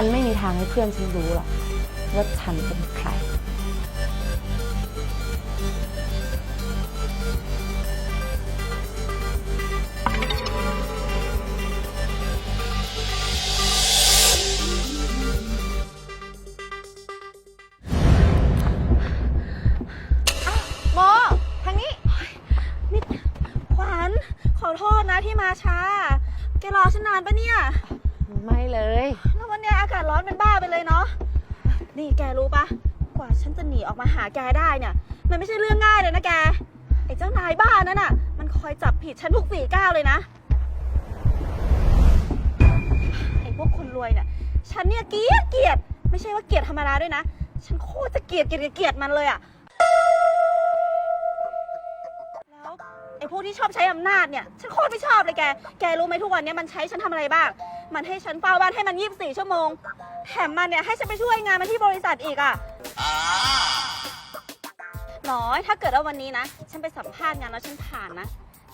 ฉันไม่มีทางให้เพื่อนฉันรู้หรอกว่าฉันเป็นใคร รู้ปะกว่าฉันจะหนีออกมาหาแกได้เนี่ย มันไม่ใช่เรื่องง่ายเลยนะแก ไอ้เจ้านายบ้านนั่นน่ะ มันคอยจับผิดฉันทุกสี่ก้าวเลยนะ ไอ้พวกคนรวยเนี่ย ฉันเนี่ยเกลียดเกลียด ไม่ใช่ว่าเกลียดธรรมดาด้วยนะ ฉันโคตรจะเกลียดเกลียดเกลียดมันเลยอะแล้วไอ้พวกที่ชอบใช้อำนาจเนี่ย ฉันโคตรไม่ชอบเลยแก แกรู้ไหมทุกวันเนี้มันใช้ฉันทำอะไรบ้าง มันให้ฉันเฝ้าบ้านให้มัน 24 ชั่วโมง แถมมันเนี่ยให้ฉันไปช่วยงานมันที่บริษัทอีกอะน้อยถ้าเกิดว่าวันนี้นะ ฉันไปสัมภาษณ์งานแล้วฉันผ่านนะ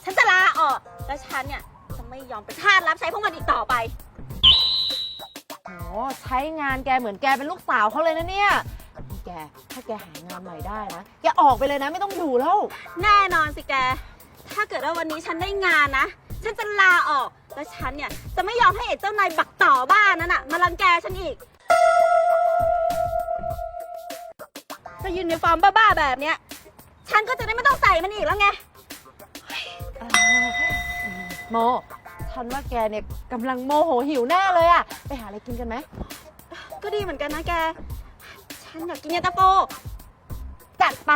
ฉันจะลาออกแล้วฉันเนี่ยจะไม่ยอมเป็นทาสรับใช้พวกมันอีกต่อไป โอ้ใช้งานแกเหมือนแกเป็นลูกสาวเขาเลยนะเนี่ยนี่แก ถ้าแกหางานใหม่ได้นะ แกออกไปเลยนะไม่ต้องอยู่แล้ว แน่นอนสิแก ถ้าเกิดว่าวันนี้ฉันได้งานนะ ฉันจะลาออก แล้วฉันเนี่ยจะไม่ยอมให้ไอ้เจ้านายบักต่อบ้านนั้นอะมารังแกฉันอีกถ้ายูนิฟอร์มบ้าๆแบบเนี้ย ฉันก็จะได้ไม่ต้องใส่มันอีกแล้วไงเอ่ออืมโมฉันว่าแกเนี่ยกำลังโมโหหิวแน่เลยอะไปหาอะไรกินกันไหมก็ดีเหมือนกันนะแก ฉันอยากกินเย็นตาโฟจัดไป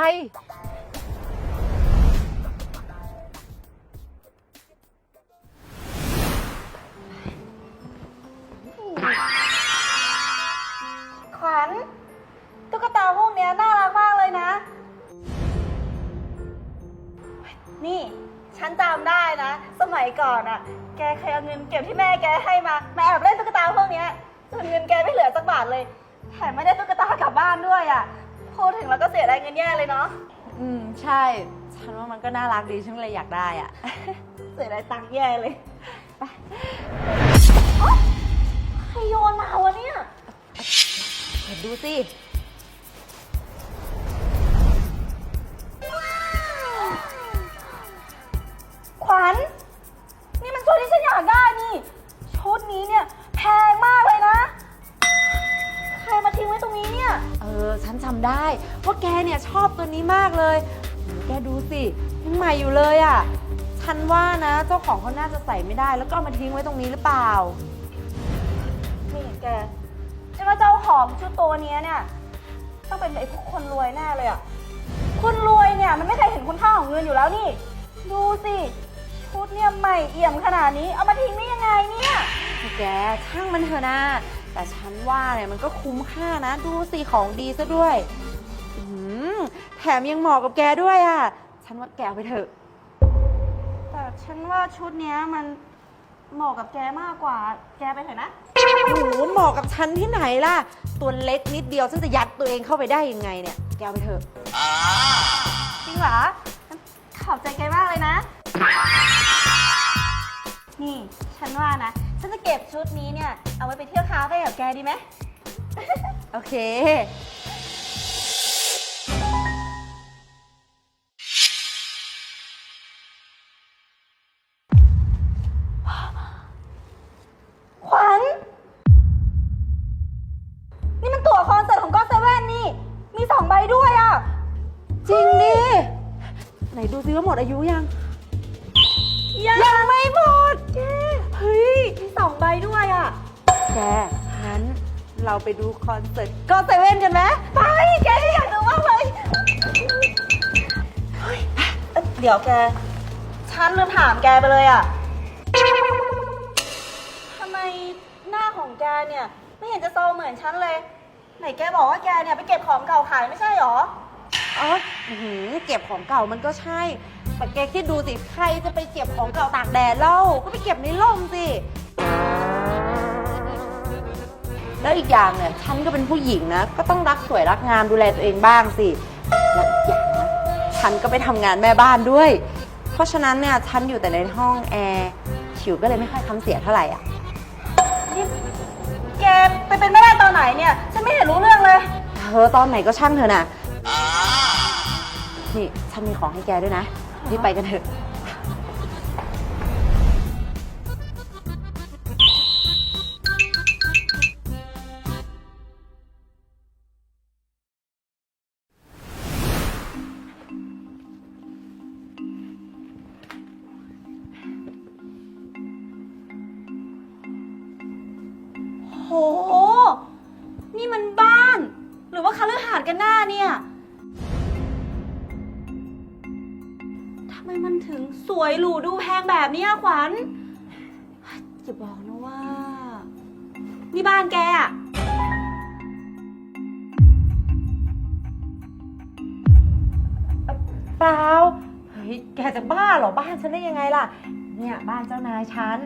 ฉันจำได้นะ สมัยก่อนอะแกเคยเอาเงินเก็บที่แม่แกให้มา มาแอบเล่นตุ๊กตาพวกเนี้ยจนเงินแกไม่เหลือสักบาทเลย แถมไม่ได้ตุ๊กตากลับบ้านด้วยอะพูดถึงแล้วก็เสียดายเงินแย่เลยเนาะ อืม ใช่ ฉันว่ามันก็น่ารักดีฉันเลยอยากได้อะ เสียดายตังค์แย่เลย ไปเอ้าใครโยนมาวะเนี่ย เห็นดูสิ ขวัญ นี่มันชุดที่ฉันอยากได้นี่ ชุดนี้เนี่ยแพงมากเลยนะ ใครมาทิ้งไว้ตรงนี้เนี่ย เออ ฉันจำได้ว่าแกเนี่ยชอบตัวนี้มากเลยโหแกดูสิยังใหม่อยู่เลยอะ่ะ ฉันว่านะ เจ้าของเขาน่าจะใส่ไม่ได้ แล้วก็เอามาทิ้งไว้ตรงนี้หรือเปล่า นี่แกฉันว่าเจ้าของชุดตัวเนี้ยเนี่ยต้องเป็นไอ้พวกคนรวยแน่เลยอะคนรวยเนี่ยมันไม่เคยเห็นคุณค่าของเงินอยู่แล้วนี่ ดูสิ ชุดเนี่ยใหม่เอี่ยมขนาดนี้ เอามาทิ้งได้ยังไงเนี่ยแกช่างมันเถอะนะ แต่ฉันว่าเนี่ยมันก็คุ้มค่านะ ดูสิของดีซะด้วยอืมแถมยังเหมาะกับแกด้วยอะ่ะ ฉันว่าแกเอาไปเถอะ แต่ฉันว่าชุดเนี้ยมันเหมาะกับแกมากกว่า แกไปเถอะนะ โอ้โหเหมาะกับฉันที่ไหนล่ะ ตัวเล็กนิดเดียวฉันจะยัดตัวเองเข้าไปได้ยังไงเนี่ย แกเอาไปเถอะ จริงเหรอ ขอบใจแกมากเลยนะ นี่ ฉันว่านะ ฉันจะเก็บชุดนี้เนี่ย เอาไว้ไปเที่ยวคาเฟ่กับแกดีไหม โอเค ขวัญ นี่มันตั๋วคอนเสิร์ตของก็เซเว่นนี่ มีสองใบด้วยอะ จริงดิ ไหนดูซิว่าหมดอายุยัง ยังไม่หมดแกเฮ้ยมีสองใบด้วยอะ แก งั้นเราไปดูคอนเสิร์ตก็เซเว่นกันไหมไป แกอยากดูมากเลยเฮ้ยเอ้ยเดี๋ยวแก ฉันลืมถามแกไปเลยอะทำไมหน้าของแกเนี่ย ไม่เห็นจะโซเหมือนฉันเลย ไหนแกบอกว่าแกเนี่ยไปเก็บของเก่าขายไม่ใช่หรอ อ๋ออื้อหือเก็บของเก่ามันก็ใช่แต่แกคิดดูสิใครจะไปเก็บของเก่าตากแดดเล่าก็ไปเก็บในร่มสิ แล้วอีกอย่างเนี่ยฉันก็เป็นผู้หญิงนะ ก็ต้องรักสวยรักงามดูแลตัวเองบ้างสิและอีกอย่างนะฉันก็ไปทำงานแม่บ้านด้วย เพราะฉะนั้นเนี่ยฉันอยู่แต่ในห้องแอร์ผิวก็เลยไม่ค่อยทำเสียเท่าไหร่อะนี่แกไปเป็นแม่เนี่ย ฉันไม่เห็นรู้เรื่องเลย เธอตอนไหนก็ช่างเธอน่ะ นี่ฉันมีของให้แกด้วยนะรีบไปกันเถอะ โห นี่มันบ้าน หรือว่าคาลือหาดกันหน้าเนี่ย มมันถึงสวยหรูดูแพงแบบเนี้ยขวัญจะบอกนะว่า นี่บ้านแกอะเปล่าเฮ้ยแกจะบ้าเหรอบ้านฉันได้ยังไงล่ะ เนี่ยบ้านเจ้านายฉัน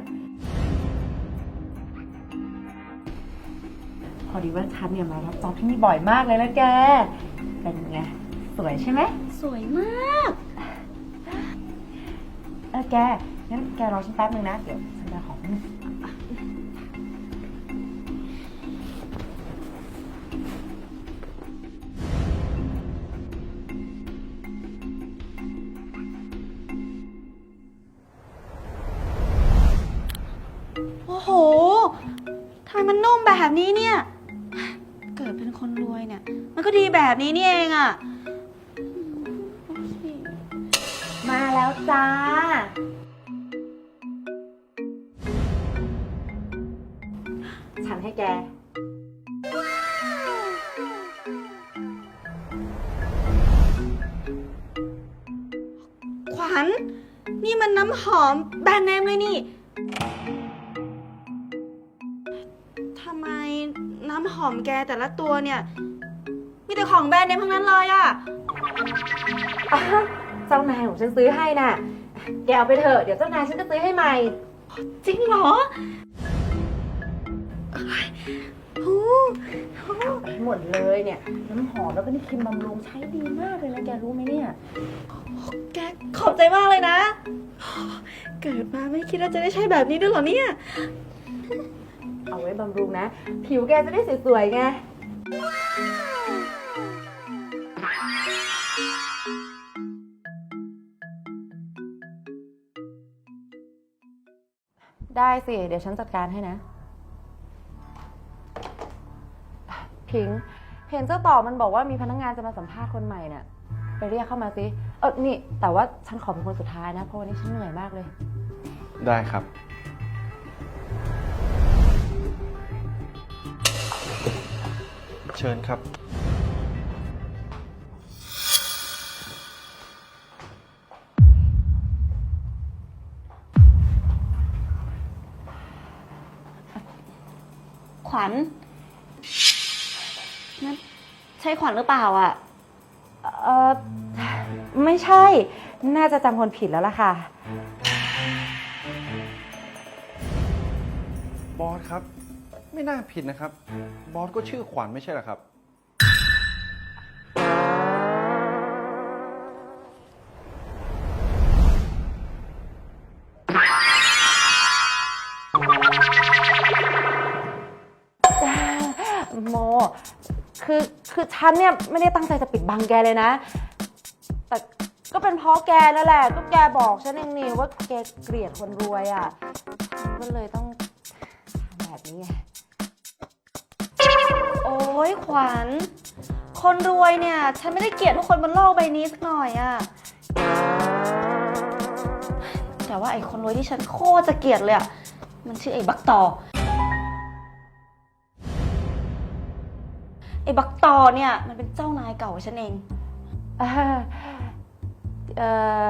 พอดีว่าฉันเนี่ยมารับจ็อบที่นี่บ่อยมากเลยนะแก เป็นไง สวยใช่ไหม สวยมาก เออแก งั้นแกรอฉันแป๊บนึงนะ เดี๋ยวฉันจะของโอ้โห ทำไมมันนุ่มแบบนี้เนี่ย เกิดเป็นคนรวยเนี่ย มันก็ดีแบบนี้นี่เองอะ มาแล้วจ้า แก ขวัญ นี่มันน้ำหอมแบรนด์เนมเลยนี่ ทำไมน้ำหอมแกแต่ละตัวเนี่ย มีแต่ของแบรนด์เนมทั้งนั้นเลยอะอ้าวเจ้านายของฉันซื้อให้น่ะ แกเอาไปเถอะ เดี๋ยวเจ้านายฉันจะซื้อให้ใหม่ จริงเหรอ หมดเลยเนี่ย น้ำหอมแล้วก็นี่ครีมบำรุงใช้ดีมากเลยนะแกรู้ไหมเนี่ย แกขอบใจมากเลยนะ เกิดมาไม่คิดว่าจะได้ใช้แบบนี้ด้วยเหรอเนี่ย เอาไว้บำรุงนะ ผิวแกจะได้สวยๆไง ได้สิ เดี๋ยวฉันจัดการให้นะ พิงค์เห็นเจ้าต่อมันบอกว่ามีพนักงานจะมาสัมภาษณ์คนใหม่น่ะไปเรียกเข้ามาสิเออนี่ แต่ว่าฉันขอเป็นคนสุดท้ายนะเพราะวันนี้ฉันเหนื่อยมากเลย ได้ครับ เชิญครับ ขวัญหรือเปล่าอะ เออไม่ใช่ น่าจะจำคนผิดแล้วล่ะค่ะ บอสครับ ไม่น่าผิดนะครับ บอสก็ชื่อขวัญไม่ใช่เหรอครับ คือฉันเนี่ยไม่ได้ตั้งใจจะปิดบังแกเลยนะ แต่ก็เป็นเพราะแกนั่นแหละ ก็แกบอกฉันเองนี่ว่าแกเกลียดคนรวยอะ่ะฉันก็เลยต้องทำแบบนี้ไง โอ้ยขวัญ คนรวยเนี่ย ฉันไม่ได้เกลียดทุกคนบนโลกใบนี้สักหน่อยอะ แต่ว่าไอ้คนรวยที่ฉันโคตรจะเกลียดเลยอะมันชื่อไอ้บักต่อ ไอ้บักตอเนี่ยมันเป็นเจ้านายเก่าของฉันเอง เอ่อเอ่อ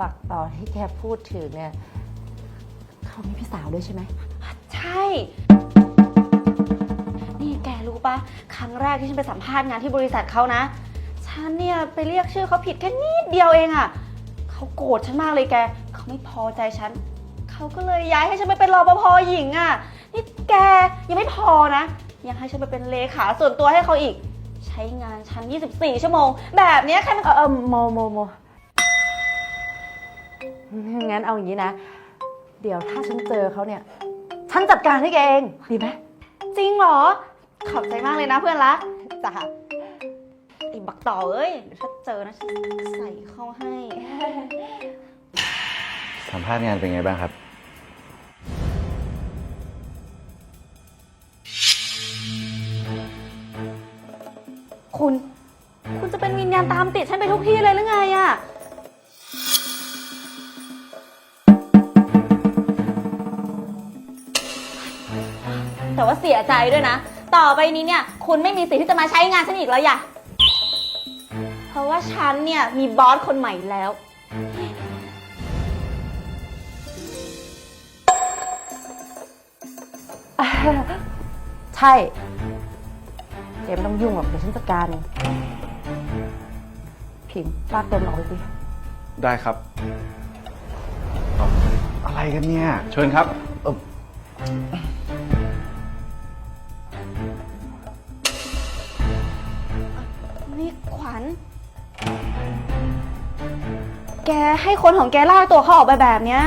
บักต่อที่แกพูดถึงเนี่ยเขามีพี่สาวด้วยใช่ไหม ใช่ นี่แกรู้ปะครั้งแรกที่ฉันไปสัมภาษณ์งานที่บริษัทเขานะ ฉันเนี่ยไปเรียกชื่อเขาผิดแค่นิดเดียวเองอะเขาโกรธฉันมากเลยแก เขาไม่พอใจฉัน เขาก็เลยย้ายให้ฉันไปเป็นรปภหญิงอะนี่แกยังไม่พอนะ ยังให้ฉันไปเป็นเลขาส่วนตัวให้เขาอีก ใช้งานฉัน 24 ชั่วโมง แบบเนี้ยใครมันเออเออโมโมโมงั้นเอาอย่างนี้นะ เดี๋ยวถ้าฉันเจอเขาเนี่ย ฉันจัดการให้แกเอง ดีไหมจริงเหรอ ขอบใจมากเลยนะเพื่อนรักจ้ะไอ้บักต่อเอ้ยเดี๋ยวถ้าเจอนะฉันใส่เข้าให้ สัมภาษณ์งานเป็นไงบ้างครับ ยใจด้วยนะ ต่อไปนี้เนี่ย คุณไม่มีสิทธิ์ที่จะมาใช้งานฉันอีกแล้วอย่ะเพราะว่าฉันเนี่ยมีบอสคนใหม่แล้ว ใช่เจ๊ไม่ต้องยุ่งหรอกเดี๋ยวฉันจัดการเองพิมพ์ลากตัวมันออกไปสิ ได้ครับ อะไรกันเนี่ย เชิญครับ เอ่อ แกให้คนของแกลากตัวเขาออกไปแบบเนี้ย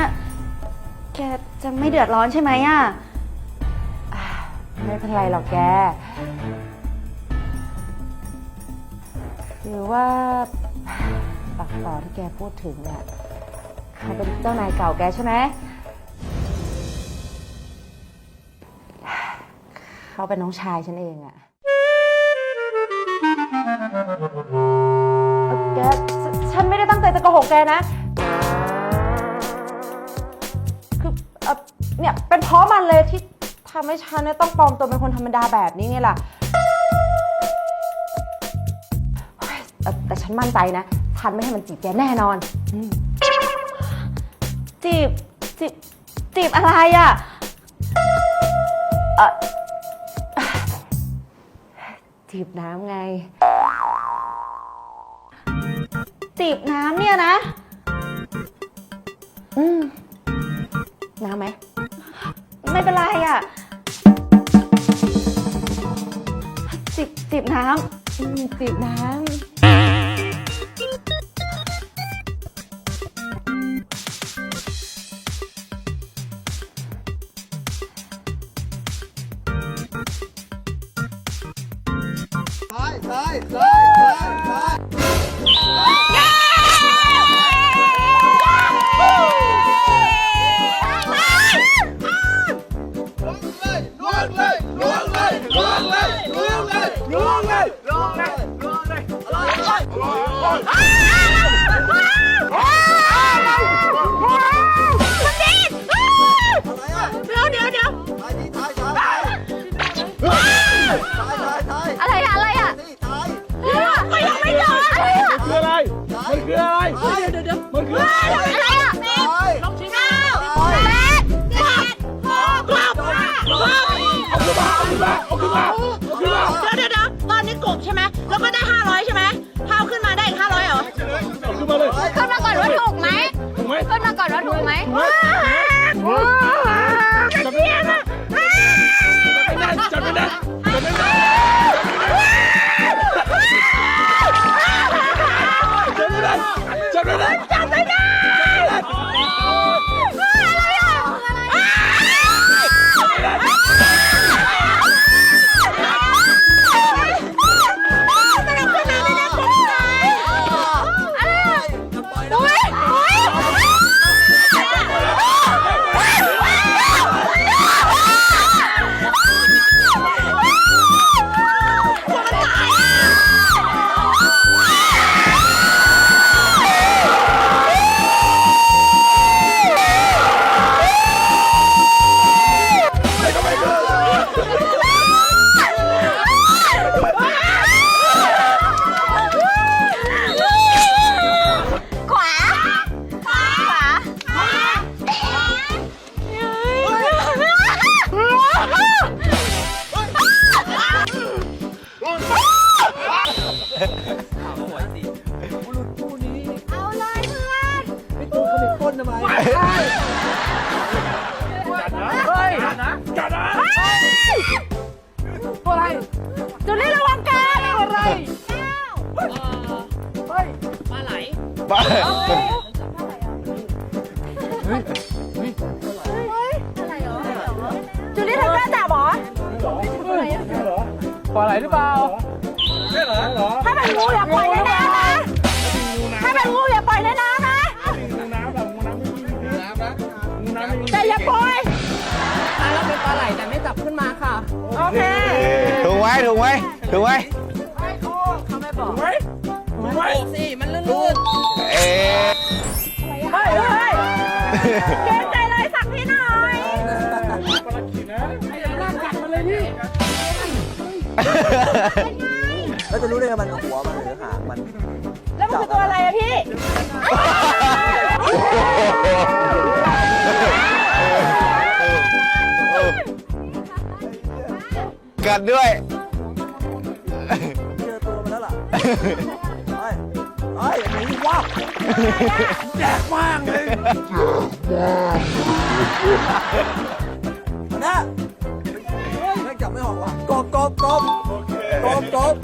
แกจะไม่เดือดร้อนใช่ไหมอะ ไม่เป็นไรหรอกแก หรือว่าปักต่อที่แกพูดถึงเนี่ยเขาเป็นเจ้านายเก่าแกใช่ไหม เขาเป็นน้องชายฉันเองอะเอ่อแก โกหกแกนะ คือเอ่อเนี่ยเป็นเพราะมันเลยที่ทำให้ฉันเนี่ยต้องปลอมตัวเป็นคนธรรมดาแบบนี้ไงล่ะเฮ้ยเอ่อแต่ฉันมั่นใจนะ ฉันไม่ให้มันจีบแกแน่นอนอืมจีบจีบจีบอะไรอะเอ่อจีบน้ำไง จีบน้ำเนี่ยนะ อืม น้ำไหม ไม่เป็นไรอะจีบจีบน้อืมจีบน้ำำ จุลี่ระวังกันบ้าจุลี่เธอกล้าจับเหรอเฮ้ยปลาไหลหรือเปล่าถ้าเป็นงูอย่าปล่อยในน้ ถูกไหมถูกไหมถูกไหมสิ มันลื่นเอ๊ะเฮ้ยเฮ้ยเกรงใจเลยสักพี่หน่อยแล้วจะรู้ได้ไงมันหัวมันหรือหางมันแล้วมันคือตัวอะไรอะพี่ กัดด้วย เจอตัวมันแล้วล่ะไอ้ไอ้หนีวะแจกมากเลยนะไม่จับไม่ออกว่ะกบกบกบกบกบ